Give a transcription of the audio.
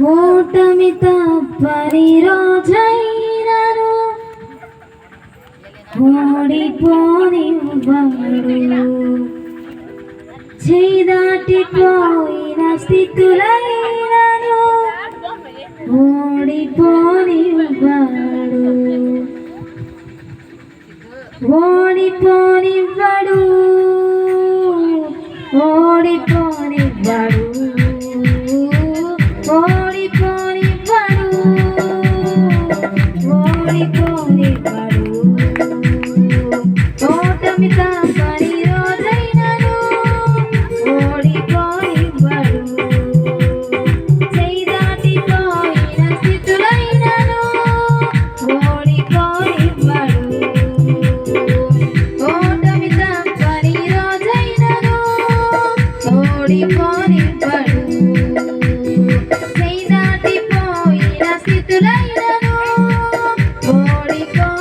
ఓటమి తప్పని రోజైనను ఓడిపోనివ్వడు చేయి దాటిపోయిన స్థితులైనను ఓడిపోనివ్వడు ఓడిపోనివ్వడు ఓడిపోనివ్వడు